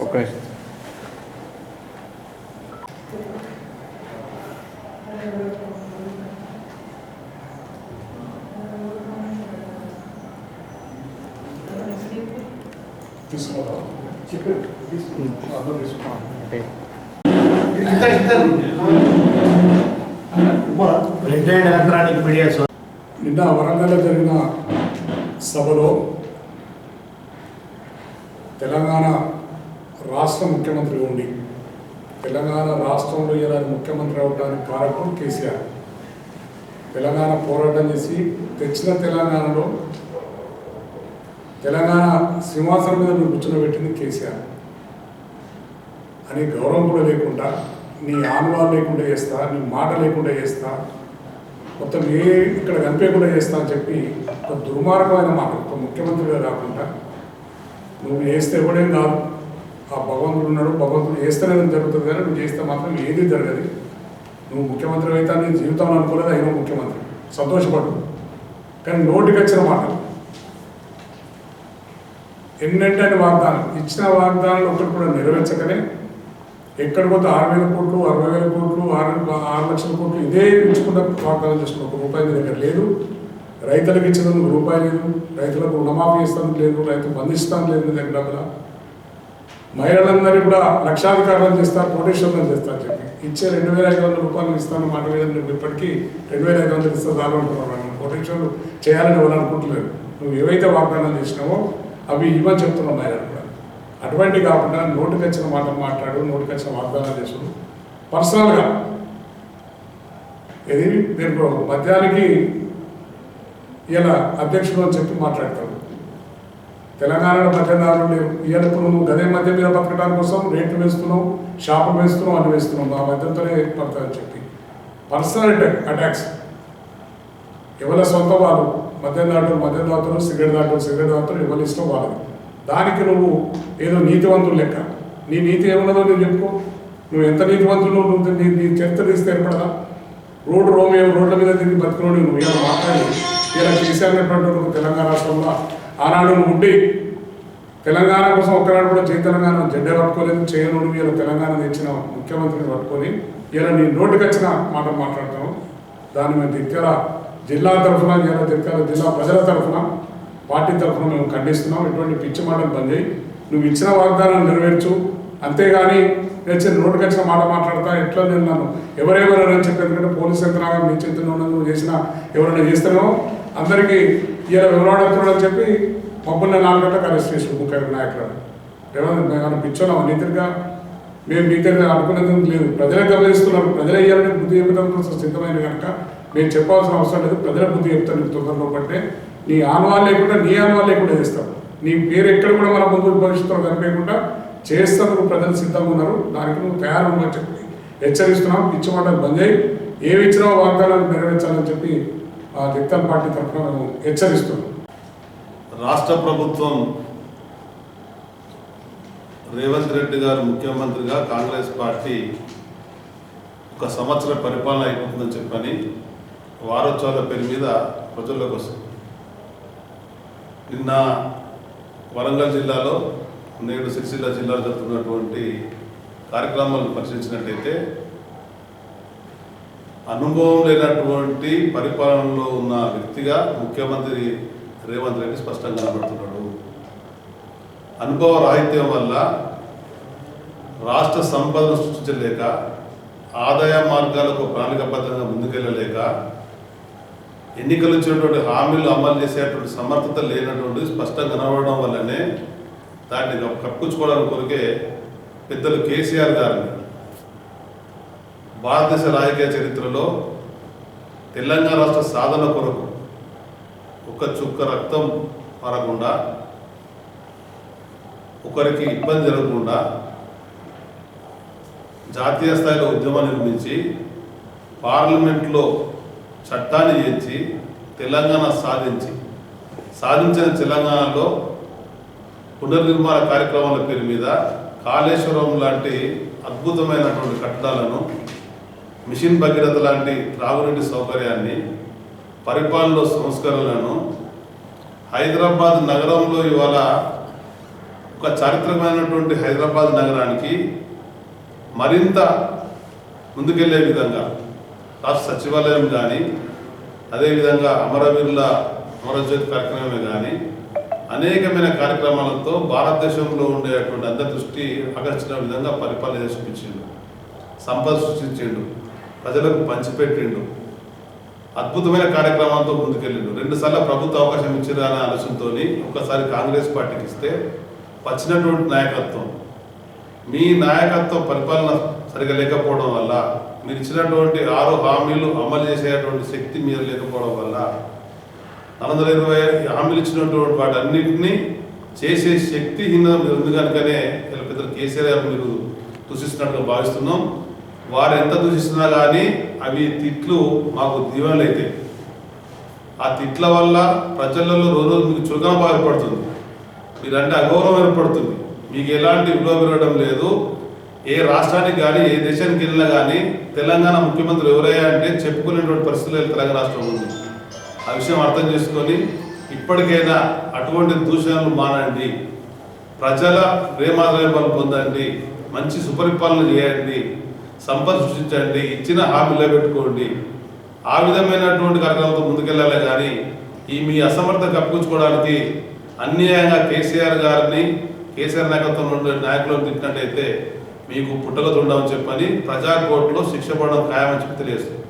Okay Thank you. ఏది MLA సాబ్ రొటీనా ఎలక్ట్రానిక్ మీడియా నిన్న వరంగల్లో జరిగిన సభలో తెలంగాణ రాష్ట్ర ముఖ్యమంత్రి ఉండి తెలంగాణ రాష్ట్రంలో ఇలా ముఖ్యమంత్రి అవడానికి కారణం కేసీఆర్. తెలంగాణ పోరాటం చేసి తెచ్చిన తెలంగాణలో తెలంగాణ సింహాసనం మీద నువ్వు కూర్చోబెట్టింది కేసీఆర్. అని గౌరవం కూడా లేకుండా నీ ఆనువాలు లేకుండా చేస్తా నీ మాట లేకుండా చేస్తా మొత్తం ఏ ఇక్కడ కనిపించకుండా చేస్తా అని చెప్పి ఒక దుర్మార్గమైన మాట ఒక ముఖ్యమంత్రిగా కాకుండా నువ్వు చేస్తే ఎవడేం కాదు. ఆ భగవంతుడు ఉన్నాడు భగవంతుడు చేస్తేనే జరుగుతుంది కానీ నువ్వు చేస్తే మాత్రం ఏది జరగదు. నువ్వు ముఖ్యమంత్రి అయితే నీ జీవితం అనుకోలేదు అయినా ముఖ్యమంత్రి. సంతోషపడు. కానీ నోటికి వచ్చిన మాట. ఎన్నెంటని వాగ్దానం. ఇచ్చిన వాగ్దానాలు ఒకటి కూడా నెరవేర్చకనే. ఎక్కడ పోతే ఆరు వేల కోట్లు అరవై వేల కోట్లు ఆరు ఆరు లక్షల కోట్లు ఇదే ఇచ్చుకుంటా వాగ్దానం చేసుకున్న ఒక రూపాయి దగ్గర లేదు. రైతులకు ఇచ్చినందుకు రూపాయి లేదు. రైతులకు రుణమాఫీ ఇస్తాను లేదు. రైతు బంధిస్తాను లేదు మీ దగ్గర డబ్బుల. మహిళలందరినీ కూడా లక్షాధికారులను చేస్తారు కోటేశ్వరులను చేస్తారు చెప్పి. ఇచ్చే రెండు వేల ఐదు వందల రూపాయలు ఇస్తాను మాట మీద నువ్వు ఇప్పటికీ రెండు వేల ఐదు వందలు ఇస్తా దాని అనుకుంటున్నాను. కోటేశ్వరులు చేయాలని వాళ్ళు అనుకుంటలేదు. నువ్వు ఏవైతే వాగ్దానం చేసినావో అవి ఇవ్వని చెప్తున్నావు మహిళలు కూడా. అటువంటి కాకుండా నోటికి వచ్చిన మాట మాట్లాడు నోటికి వచ్చిన వాగ్దానాలు చేసుడు పర్సనల్గా ఇది మీరు మద్యానికి ఇలా అధ్యక్షుడు అని చెప్పి మాట్లాడతాడు తెలంగాణలో మద్యదారులు లేవు ఇవాళ నువ్వు గదే మధ్య మీద బతకడానికి కోసం రేట్లు వేస్తున్నావు షాపులు వేస్తున్నావు అని వేస్తున్నావు ఆ మధ్యతోనే పడతాయని చెప్పి. Personal attacks. ఎవరి సొంత వాళ్ళు మద్యం దాటులు మద్యం దాటులు సిగరెట్ దాటులు సిగరెట్ దాటులు ఎవరి ఇష్టం వాళ్ళది. దానికి నువ్వు ఏదో నీతివంతులు లెక్క. నీ నీతి ఏమున్నదో నువ్వు చెప్పుకో. నువ్వు ఎంత నీతివంతులు నువ్వు నీ నీ చరిత్ర తీస్తే ఏర్పడదా? రోడ్డు రోమే రోడ్ల మీద తిరిగి బతుకుని నువ్వు ఇలా మాట్లాడి ఇలా చేశానటువంటి తెలంగాణ రాష్ట్రంలో ఆనాడు నువ్వు ఉండి తెలంగాణ కోసం ఒక్కనాడు కూడా జై తెలంగాణ జెండా పట్టుకోలేదు చేయనుడు ఇలా తెలంగాణ తెచ్చిన ముఖ్యమంత్రిని పట్టుకొని ఇలా నీ నోటికి వచ్చిన మాట మాట్లాడతాను దాని మీద దిక్కల జిల్లా తరఫున జిల్లా దిక్కల జిల్లా ప్రజల తరఫున పార్టీ తరఫున మేము ఖండిస్తున్నాం. ఇటువంటి పిచ్చి మాటలు బంద్ చేయి. నువ్వు ఇచ్చిన వాగ్దానాలు నెరవేర్చు. అంతేగాని నేను నోటికి వచ్చిన మాట మాట్లాడతా ఎట్లా నేను నన్ను ఎవరెవరని చెప్పి ఎందుకంటే పోలీస్ యంత్రాంగం నీ చేతిలో నువ్వు చేసిన ఎవరైనా చేస్తున్నావో. అందరికీ ఇలా వివరాడుతున్నాడని అని చెప్పి మబ్బున్న నాలుగు గంటలకు అరెస్ట్ చేసి ముఖ్య నాయకులను ఏమన్నా మేము పిచ్చోన్నాం నీతిగా మేము మీ దగ్గర అనుకునేందుకు లేదు. ప్రజలే గమనిస్తున్నారు. ప్రజలే ఇవ్వాలని బుద్ధి చెప్పడం కోసం సిద్ధమైన కనుక నేను చెప్పాల్సిన అవసరం లేదు. ప్రజల బుద్ధి చెప్తాను నీకు తొందరలో పట్టే నీ ఆనవాళ్ళు లేకుండా నీ ఆనవాళ్ళు లేకుండా చేస్తాం. నీ పేరు ఎక్కడ కూడా మన ముందు భవిష్యత్తులో కనిపించకుండా చేస్తాను ప్రజలు సిద్ధంగా ఉన్నారు. దానికి నువ్వు తయారు ఉండని చెప్పి హెచ్చరిస్తున్నాం. పిచ్చి బంద్ అయ్యి ఏవి ఇచ్చినా వాగ్దానాలు నెరవేర్చాలని చెప్పి ఆ జగతాల్ పార్టీ తరఫున మేము హెచ్చరిస్తున్నాం. రాష్ట్ర ప్రభుత్వం రేవంత్ రెడ్డి గారు ముఖ్యమంత్రిగా కాంగ్రెస్ పార్టీ ఒక సంవత్సర పరిపాలన అయిపోతుందని చెప్పని వారోత్సవాల పేరు మీద ప్రజల్లోకి వస్తుంది. నిన్న వరంగల్ జిల్లాలో నేడు సిరిసిల్ల జిల్లాలో జరుగుతున్నటువంటి కార్యక్రమాలను పరిశీలించినట్లయితే అనుభవం లేనటువంటి పరిపాలనలో ఉన్న వ్యక్తిగా ముఖ్యమంత్రి రేవంత్ రెడ్డి స్పష్టంగా కనబడుతున్నాడు. అనుభవ రాహిత్యం వల్ల రాష్ట్ర సంపదను సృష్టించలేక ఆదాయ మార్గాలకు ప్రణాళికబద్ధంగా ముందుకెళ్ళలేక ఎన్నికలు ఇచ్చినటువంటి హామీలు అమలు చేసేటువంటి సమర్థత లేనటువంటి స్పష్టంగా కనబడడం వల్లనే దాన్ని కప్పుకోవడానికి కొరికే పెద్దలు కేసీఆర్ గారిని భారతదేశ రాజకీయ చరిత్రలో తెలంగాణ రాష్ట్ర సాధన కొరకు ఒక చుక్క రక్తం పరకుండా ఒకరికి ఇబ్బంది జరగకుండా జాతీయ స్థాయిలో ఉద్యమం నిర్మించి పార్లమెంట్లో చట్టాన్ని చేర్చి తెలంగాణ సాధించి. సాధించిన తెలంగాణలో పునర్నిర్మాణ కార్యక్రమాల పేరు మీద కాళేశ్వరం లాంటి అద్భుతమైనటువంటి కట్టడాలను మిషన్ భగీరథ లాంటి త్రాగునీటి సౌకర్యాన్ని పరిపాలనలో సంస్కరణలను హైదరాబాద్ నగరంలో ఇవాళ ఒక చారిత్రకమైనటువంటి హైదరాబాద్ నగరానికి మరింత ముందుకెళ్ళే విధంగా రాష్ట్ర సచివాలయం కానీ అదేవిధంగా అమరవీరుల అమరజ్యోతి కార్యక్రమమే కానీ అనేకమైన కార్యక్రమాలతో భారతదేశంలో ఉండేటువంటి అందరి దృష్టి ఆకర్షించిన విధంగా పరిపాలన చేసి సంపద సృష్టించిండు. ప్రజలకు పంచిపెట్టిండు. అద్భుతమైన కార్యక్రమాలతో ముందుకెళ్ళిండు. రెండుసార్లు ప్రభుత్వ అవకాశం ఇచ్చారు అనే ఆలోచనతో ఒకసారి కాంగ్రెస్ పార్టీకి ఇస్తే వచ్చినటువంటి నాయకత్వం మీ నాయకత్వం పరిపాలన సరిగా లేకపోవడం వల్ల మీరు ఇచ్చినటువంటి ఆరు హామీలు అమలు చేసేటువంటి శక్తి మీరు లేకపోవడం వల్ల నాలుగు వందల ఇరవై హామీలు ఇచ్చినటువంటి వాటన్నిటిని చేసే శక్తి హీన మీరు ఉంది కనుకనే పెద్ద కేసీఆర్ గారు మీరు దూషిస్తున్నట్టుగా భావిస్తున్నాం. వారు ఎంత దూషిస్తున్నా కానీ అవి తిట్లు మాకు దీవెనలు అవుతాయి ఆ తిట్ల వల్ల ప్రజలలో రోజు మీకు చులకన బాధపడుతుంది. మీరంటే అగౌరవం ఏర్పడుతుంది. మీకు ఎలాంటి విలువ పెరగడం లేదు. ఏ రాష్ట్రానికి కానీ ఏ దేశానికి వెళ్ళినా కానీ తెలంగాణ ముఖ్యమంత్రి ఎవరయ్యా అంటే చెప్పుకునేటువంటి పరిస్థితులు తెలంగాణ రాష్ట్రం ఉంది. ఆ విషయం అర్థం చేసుకొని ఇప్పటికైనా అటువంటి దూషణలు మానండి. ప్రజల ప్రేమాదరణలు పొందండి. మంచి సుపరిపాలన చేయండి. సంపద సృష్టించండి. ఇచ్చిన హామీలో పెట్టుకోండి ఆ విధమైనటువంటి కార్యక్రమంతో ముందుకెళ్ళాలి కానీ ఈ మీ అసమర్థ కప్పించుకోవడానికి అన్యాయంగా కేసీఆర్ గారిని కేసీఆర్ నాయకత్వంలో నాయకులను తిట్టినట్టయితే మీకు పుట్టగతులు ఉండవని చెప్పని ప్రజా కోర్టులో శిక్ష పడడం ఖాయమని చెప్పి తెలియజేస్తుంది.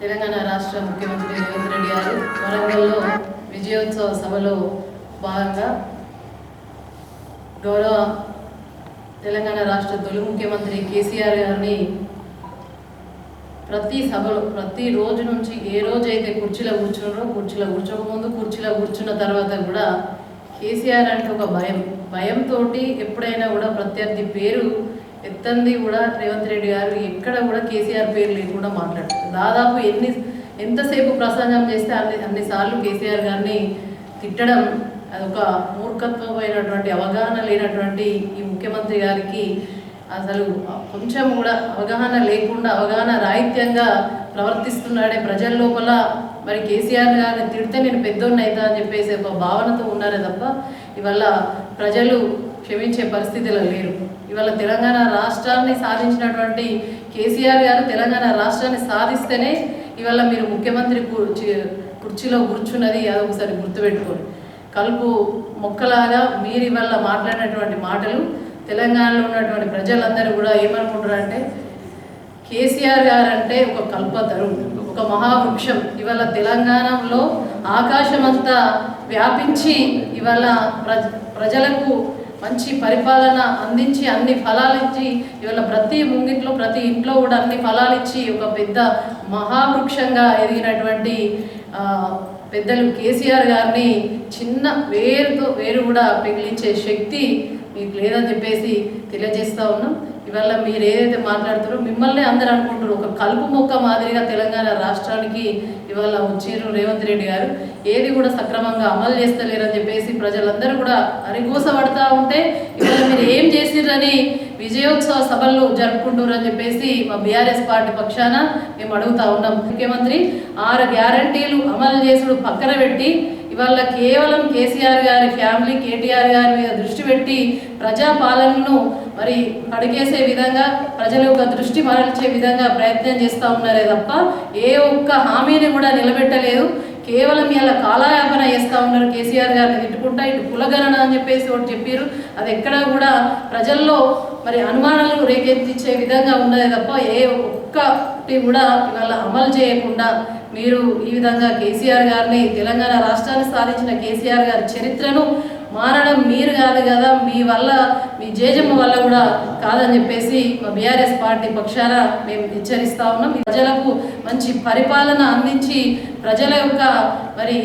తెలంగాణ రాష్ట్ర ముఖ్యమంత్రి రేవంత్ రెడ్డి గారు వరంగల్లో విజయోత్సవ సభలో భాగంగా గౌరవ తెలంగాణ రాష్ట్ర తొలి ముఖ్యమంత్రి కేసీఆర్ గారిని ప్రతి సభలో ప్రతి రోజు నుంచి ఏ రోజైతే కుర్చీలో కూర్చున్నారో కుర్చీలో కూర్చోకముందు కుర్చీలో కూర్చున్న తర్వాత కూడా కేసీఆర్ అంటే ఒక భయం. భయంతో ఎప్పుడైనా కూడా ప్రత్యర్థి పేరు ఎత్తంది కూడా రేవంత్ రెడ్డి గారు ఎక్కడ కూడా కేసీఆర్ పేరు లేకుండా మాట్లాడతారు దాదాపు ఎన్ని ఎంతసేపు ప్రసంగం చేస్తే అన్ని అన్నిసార్లు కేసీఆర్ గారిని తిట్టడం అదొక మూర్ఖత్వమైనటువంటి అవగాహన లేనటువంటి ఈ ముఖ్యమంత్రి గారికి అసలు కొంచెం కూడా అవగాహన లేకుండా అవగాహన రాహిత్యంగా ప్రవర్తిస్తున్నాడే ప్రజల లోపల. మరి కేసీఆర్ గారిని తిడితే నేను పెద్దోడిని అవుతా అని చెప్పేసి ఒక భావనతో ఉన్నారే తప్ప ఇవల్ల ప్రజలు క్షమించే పరిస్థితిలో లేరు. ఇవాళ తెలంగాణ రాష్ట్రాన్ని సాధించినటువంటి కేసీఆర్ గారు తెలంగాణ రాష్ట్రాన్ని సాధిస్తేనే ఇవాళ మీరు ముఖ్యమంత్రి కుర్చీ కుర్చీలో కూర్చున్నది అది ఒకసారి గుర్తుపెట్టుకోండి. కలుపు మొక్కలాగా మీరు ఇవాళ మాట్లాడినటువంటి మాటలు తెలంగాణలో ఉన్నటువంటి ప్రజలందరూ కూడా ఏమనుకుంటారంటే కేసీఆర్ గారు అంటే ఒక కల్పతరు ఒక మహావృక్షం. ఇవాళ తెలంగాణలో ఆకాశమంతా వ్యాపించి ఇవాళ ప్రజ ప్రజలకు మంచి పరిపాలన అందించి అన్ని ఫలాలు ఇచ్చి ఇవాళ ప్రతి ముంగిట్లో ప్రతి ఇంట్లో కూడా అన్ని ఫలాలు ఇచ్చి ఒక పెద్ద మహావృక్షంగా ఎదిగినటువంటి పెద్దలు కేసీఆర్ గారిని చిన్న వేరుతో వేరు కూడా పిగిలించే శక్తి మీకు లేదని చెప్పేసి తెలియజేస్తూ ఉన్నాం. ఇవాళ మీరు ఏదైతే మాట్లాడుతారో మిమ్మల్ని అందరు అనుకుంటారు. ఒక కలుపు మొక్క మాదిరిగా తెలంగాణ రాష్ట్రానికి ఇవాళ వచ్చిర్రు రేవంత్ రెడ్డి గారు. ఏది కూడా సక్రమంగా అమలు చేస్తలేరని చెప్పేసి ప్రజలందరూ కూడా అరిగోసపడతా ఉంటే ఇవాళ మీరు ఏం చేసిరని విజయోత్సవ సభలు జరుపుకుంటున్నారని చెప్పేసి మా బీఆర్ఎస్ పార్టీ పక్షాన మేము అడుగుతా ఉన్నాం. ముఖ్యమంత్రి ఆరు గ్యారంటీలు అమలు చేసుడు పక్కన పెట్టి ఇవాళ కేవలం కేసీఆర్ గారి ఫ్యామిలీ కేటీఆర్ గారి మీద దృష్టి పెట్టి ప్రజాపాలనను మరి అడిగేసే విధంగా ప్రజల యొక్క దృష్టి మరల్చే విధంగా ప్రయత్నం చేస్తూ ఉన్నారే తప్ప ఏ ఒక్క హామీని కూడా నిలబెట్టలేదు. కేవలం ఇలా కాలయాపన చేస్తూ ఉన్నారు కేసీఆర్ గారిని తిట్టుకుంటా ఇటు కులగణన అని చెప్పేసి ఒకటి చెప్పారు అది ఎక్కడా కూడా ప్రజల్లో మరి అనుమానాలు రేకెత్తించే విధంగా ఉన్నదే తప్ప ఏ ఒక్కటి కూడా ఇవాళ అమలు చేయకుండా మీరు ఈ విధంగా కేసీఆర్ గారిని తెలంగాణ రాష్ట్రాన్ని సాధించిన కేసీఆర్ గారి చరిత్రను మారడం మీరు కాదు కదా మీ వల్ల మీ జేజమ్మ వల్ల కూడా కాదని చెప్పేసి మా బీఆర్ఎస్ పార్టీ పక్షాన మేము హెచ్చరిస్తా ఉన్నాం. ప్రజలకు మంచి పరిపాలన అందించి ప్రజల యొక్క మరి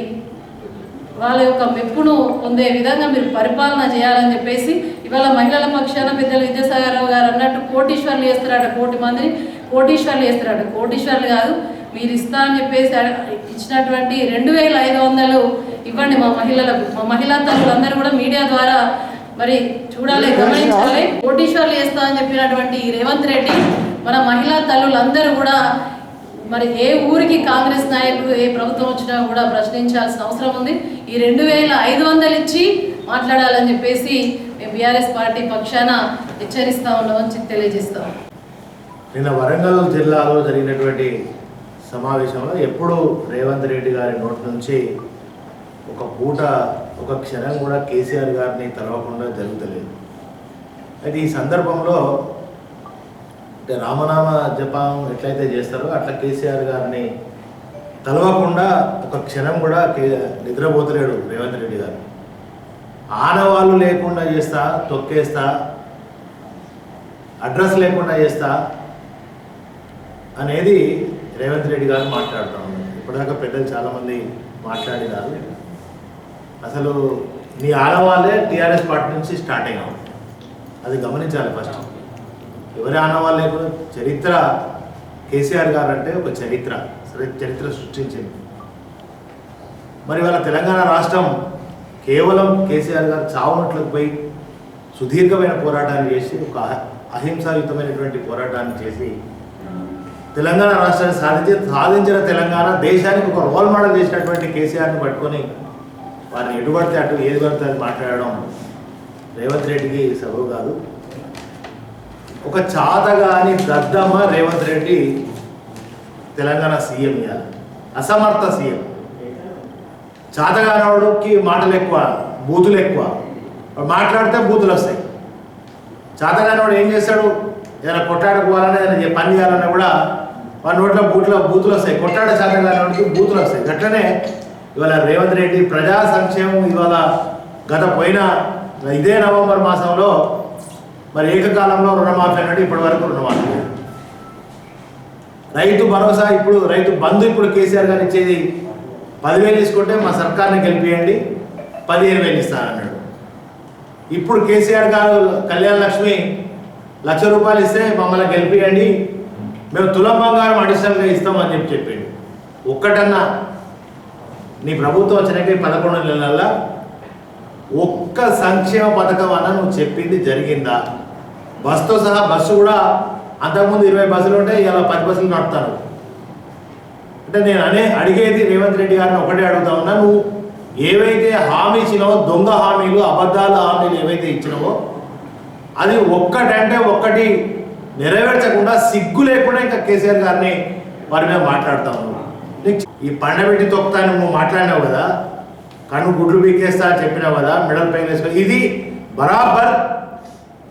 వాళ్ళ యొక్క మెప్పును పొందే విధంగా మీరు పరిపాలన చేయాలని చెప్పేసి ఇవాళ మహిళల పక్షాన పెద్దలు విద్యాసాగరరావు గారు అన్నట్టు కోటీశ్వర్లు చేస్తారట కోటి మందిని. కోటీశ్వర్లు చేస్తారట. కోటీశ్వర్లు కాదు మీరు ఇస్తా అని చెప్పేసి ఇచ్చినటువంటి రెండు వేల ఐదు వందలు ఇవ్వండి మా మహిళలకు. మా మహిళా తల్లులందరూ కూడా మీడియా ద్వారా మరి చూడాలి గమనించాలి. కోటీశ్వర్లు చేస్తా అని చెప్పినటువంటి రేవంత్ రెడ్డి మన మహిళా తల్లులందరూ కూడా మరి ఏ ఊరికి కాంగ్రెస్ నాయకులు ఏ ప్రభుత్వం వచ్చినా కూడా ప్రశ్నించాల్సిన అవసరం ఉంది. ఈ రెండు వేల ఐదు వందలు ఇచ్చి మాట్లాడాలని చెప్పేసి మేము బీఆర్ఎస్ పార్టీ పక్షాన హెచ్చరిస్తా ఉన్నామని తెలియజేస్తాం. నిన్న వరంగల్ జిల్లాలో జరిగినటువంటి సమావేశంలో ఎప్పుడు రేవంత్ రెడ్డి గారి నోటి నుంచి ఒక పూట ఒక క్షణం కూడా కేసీఆర్ గారిని తలవకుండా జరుగుతలేదు. అయితే ఈ సందర్భంలో అంటే రామనామ జపం ఎట్లయితే చేస్తారో అట్లా కేసీఆర్ గారిని తలవకుండా ఒక క్షణం కూడా కే నిద్రపోతలేడు రేవంత్ రెడ్డి గారు. ఆనవాళ్ళు లేకుండా చేస్తా తొక్కేస్తా అడ్రస్ లేకుండా చేస్తా అనేది రేవంత్ రెడ్డి గారు మాట్లాడుతూ. ఉన్నారు ఇప్పటిదాకా పెద్దలు చాలామంది మాట్లాడినారు. అసలు నీ ఆడవాళ్ళే టీఆర్ఎస్ పార్టీ నుంచి స్టార్ట్ అయినాం. అది గమనించాలి ఫస్ట్. ఎవరి ఆనవాళ్ళు లేకుండా చరిత్ర కేసీఆర్ గారు అంటే ఒక చరిత్ర. సరే చరిత్ర సృష్టించింది. మరి వాళ్ళ తెలంగాణ రాష్ట్రం కేవలం కేసీఆర్ గారు చావునట్లకు పోయి సుదీర్ఘమైన పోరాటాన్ని చేసి ఒక అహింసాయుతమైనటువంటి పోరాటాన్ని చేసి తెలంగాణ రాష్ట్రాన్ని సాధించి సాధించిన తెలంగాణ దేశానికి ఒక రోల్ మోడల్ చేసినటువంటి కేసీఆర్ని పట్టుకొని వారిని ఎటుపడితే అటు ఏది పడితే అది మాట్లాడడం రేవంత్ రెడ్డికి సబబు కాదు. ఒక చాతగాని దద్దమ్మ రేవంత్ రెడ్డి తెలంగాణ సీఎం ఇవ్వాలి అసమర్థ సీఎం. చాతగానవాడికి మాటలు ఎక్కువ బూతులు ఎక్కువ. మాట్లాడితే బూతులు వస్తాయి. చాతగానవాడు ఏం చేస్తాడు? ఏదైనా కొట్టాడుకోవాలని ఏదైనా పని చేయాలన్నా కూడా వాడి నోట్లో బూట్లో బూతులు వస్తాయి. కొట్టాడ చాతగానవాడికి బూతులు వస్తాయి. గట్లనే ఇవాళ రేవంత్ రెడ్డి ప్రజా సంక్షేమం ఇవాళ గత పోయిన ఇదే నవంబర్ మాసంలో మరి ఏకకాలంలో రుణమాఫీ అన్నట్టు ఇప్పటి వరకు రుణమాఫీ లేదు. రైతు భరోసా ఇప్పుడు రైతు బంధు ఇప్పుడు కేసీఆర్ గారు ఇచ్చేది పదివేలు తీసుకుంటే మా సర్కార్ని గెలిపియండి పదిహేను వేలు ఇస్తానన్నాడు ఇప్పుడు కేసీఆర్ గారు కళ్యాణ లక్ష్మి లక్ష రూపాయలు ఇస్తే మమ్మల్ని గెలిపియండి మేము తులం బంగారం అడిషనల్గా ఇస్తామని చెప్పి చెప్పిండు. ఒక్కటన్నా నీ ప్రభుత్వం వచ్చినాక పదకొండు నెలల ఒక్క సంక్షేమ పథకం అన్న నువ్వు చెప్పింది జరిగిందా? బస్తో సహా బస్సు కూడా అంతకుముందు ఇరవై బస్సులు ఉంటే ఇలా పది బస్సులు నడుపుతాను అంటే నేను అనే అడిగేది రేవంత్ రెడ్డి గారిని ఒకటే అడుగుతా ఉన్నా నువ్వు ఏవైతే హామీ ఇచ్చినావో దొంగ హామీలు అబద్ధాల హామీలు ఏవైతే ఇచ్చినావో అది ఒక్కటంటే ఒక్కటి నెరవేర్చకుండా సిగ్గు లేకుండా ఇంకా కేసీఆర్ గారిని వారి మీద మాట్లాడుతా ఉన్నావు ఈ పండబెట్టి తొక్తా నువ్వు మాట్లాడినావు కదా కన్ను గుడ్లు పీకేస్తా అని చెప్పినావు కదా మిడల్ పైన వేసుకో ఇది బరాబర్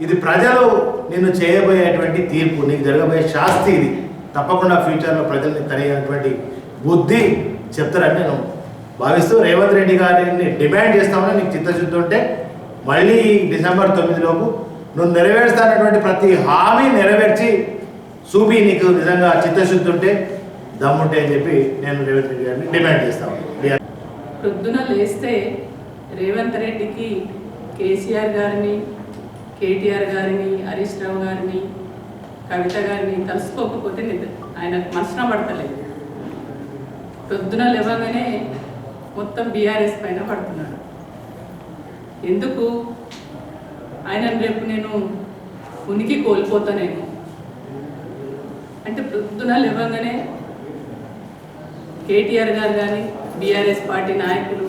ఇది ప్రజలు నిన్ను చేయబోయేటువంటి తీర్పు నీకు జరగబోయే శాస్తి ఇది. తప్పకుండా ఫ్యూచర్లో ప్రజల్ని కలిగినటువంటి బుద్ధి చెప్తారని నేను భావిస్తూ రేవంత్ రెడ్డి గారిని డిమాండ్ చేస్తామని నీకు చిత్తశుద్ధి ఉంటే మళ్ళీ డిసెంబర్ తొమ్మిదిలోపు నువ్వు నెరవేరుస్తానటువంటి ప్రతి హామీ నెరవేర్చి చూపి నీకు నిజంగా చిత్తశుద్ధి ఉంటే దమ్ముంటే అని చెప్పి నేను రేవంత్ రెడ్డి గారిని డిమాండ్ చేస్తాను ప్రొద్దున లేస్తే రేవంత్ రెడ్డికి కేసీఆర్ గారిని కేటీఆర్ గారిని హరీష్ రావు గారిని కవిత గారిని తలుసుకోకపోతే నిద్ర ఆయన మనసున పడతలేదు. ప్రొద్దున లేవగానే మొత్తం బీఆర్ఎస్ పైన పడుతున్నాడు. ఎందుకు? ఆయన రేపు నేను ఉనికి కోల్పోతానేమో అంటే ప్రొద్దున లేవగానే కేటీఆర్ గారు కానీ బీఆర్ఎస్ పార్టీ నాయకులు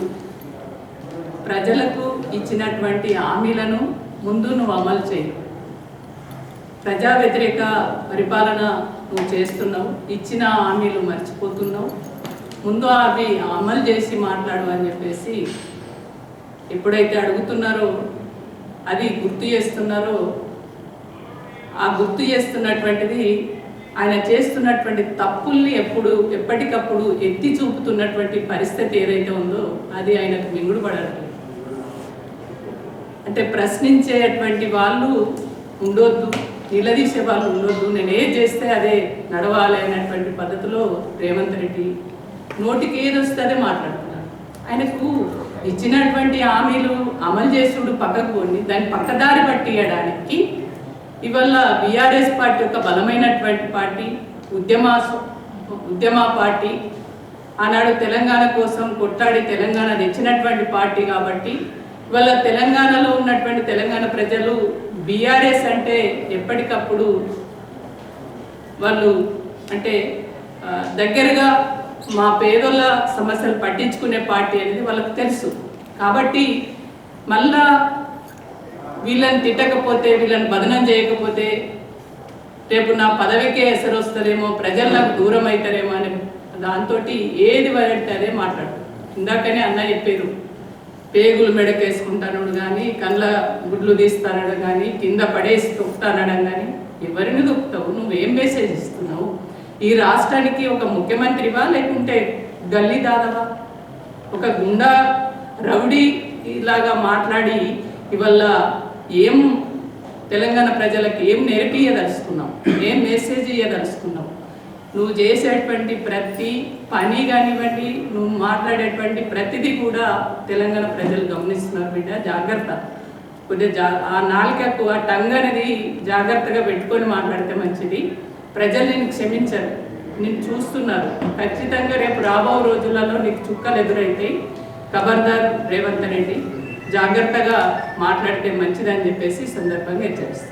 ప్రజలకు ఇచ్చినటువంటి హామీలను ముందు నువ్వు అమలు చేయి. ప్రజా వ్యతిరేక పరిపాలన నువ్వు చేస్తున్నావు ఇచ్చిన హామీలు మర్చిపోతున్నావు ముందు అవి అమలు చేసి మాట్లాడు అని చెప్పేసి ఎప్పుడైతే అడుగుతున్నారో అది గుర్తు చేస్తున్నారో. ఆ గుర్తు చేస్తున్నటువంటిది ఆయన చేస్తున్నటువంటి తప్పుల్ని ఎప్పుడు ఎప్పటికప్పుడు ఎత్తి చూపుతున్నటువంటి పరిస్థితి ఏదైతే ఉందో అది ఆయనకు మింగుడు అంటే ప్రశ్నించేటువంటి వాళ్ళు ఉండొద్దు నిలదీసే వాళ్ళు ఉండొద్దు నేను ఏం చేస్తే అదే నడవాలి అనేటువంటి పద్ధతిలో రేవంత్ రెడ్డి నోటికి ఏది వస్తే అదే మాట్లాడుతున్నాడు ఆయనకు ఇచ్చినటువంటి హామీలు అమలు చేసుడు పక్కకు ఉండి దాన్ని పక్కదారి పట్టియడానికి ఇవాళ బీఆర్ఎస్ పార్టీ ఒక బలమైనటువంటి పార్టీ ఉద్యమ ఉద్యమ పార్టీ. ఆనాడు తెలంగాణ కోసం కొట్లాడి తెలంగాణ తెచ్చినటువంటి పార్టీ కాబట్టి ఇవాళ తెలంగాణలో ఉన్నటువంటి తెలంగాణ ప్రజలు బీఆర్ఎస్ అంటే ఎప్పటికప్పుడు వాళ్ళు అంటే దగ్గరగా మా పేదోళ్ళ సమస్యలు పట్టించుకునే పార్టీ అనేది వాళ్ళకు తెలుసు. కాబట్టి మళ్ళా వీళ్ళని తిట్టకపోతే వీళ్ళని బదనం చేయకపోతే రేపు నా పదవికే ఎసరు వస్తారేమో ప్రజలు నాకు దూరం అవుతారేమో అని దాంతో ఏది పడితే మాట్లాడు. ఇందాకనే అన్న చెప్పారు పేగులు మెడకేసుకుంటానడు కానీ కళ్ళ గుడ్లు తీస్తానడు కానీ కింద పడేసి తొక్కుతానడం కానీ ఎవరిని దొక్కుతావు నువ్వేం మెసేజ్ ఇస్తున్నావు? ఈ రాష్ట్రానికి ఒక ముఖ్యమంత్రివా లేకుంటే గల్లీ దాదవా? ఒక గుండా రౌడీ ఇలాగా మాట్లాడి ఇవల్ల ఏం తెలంగాణ ప్రజలకు ఏం నేర్పియదలుచుకున్నావు ఏం మెసేజ్ ఇయ్యదలుచుకున్నావు నువ్వు చేసేటువంటి ప్రతి పని కానివ్వండి నువ్వు మాట్లాడేటువంటి ప్రతిదీ కూడా తెలంగాణ ప్రజలు గమనిస్తున్నారు బిడ్డ జాగ్రత్త. కొద్దిగా జా ఆ నాలుకకు ఆ టంగ్ అనేది జాగ్రత్తగా పెట్టుకొని మాట్లాడితే మంచిది. ప్రజలు నేను క్షమించరు. నేను చూస్తున్నారు. ఖచ్చితంగా రేపు రాబో రోజులలో నీకు చుక్కలు ఎదురైతాయి ఖబర్దార్ రేవంత్ రెడ్డి జాగ్రత్తగా మాట్లాడితే మంచిదని చెప్పేసి సందర్భంగా హెచ్చరిస్తాను.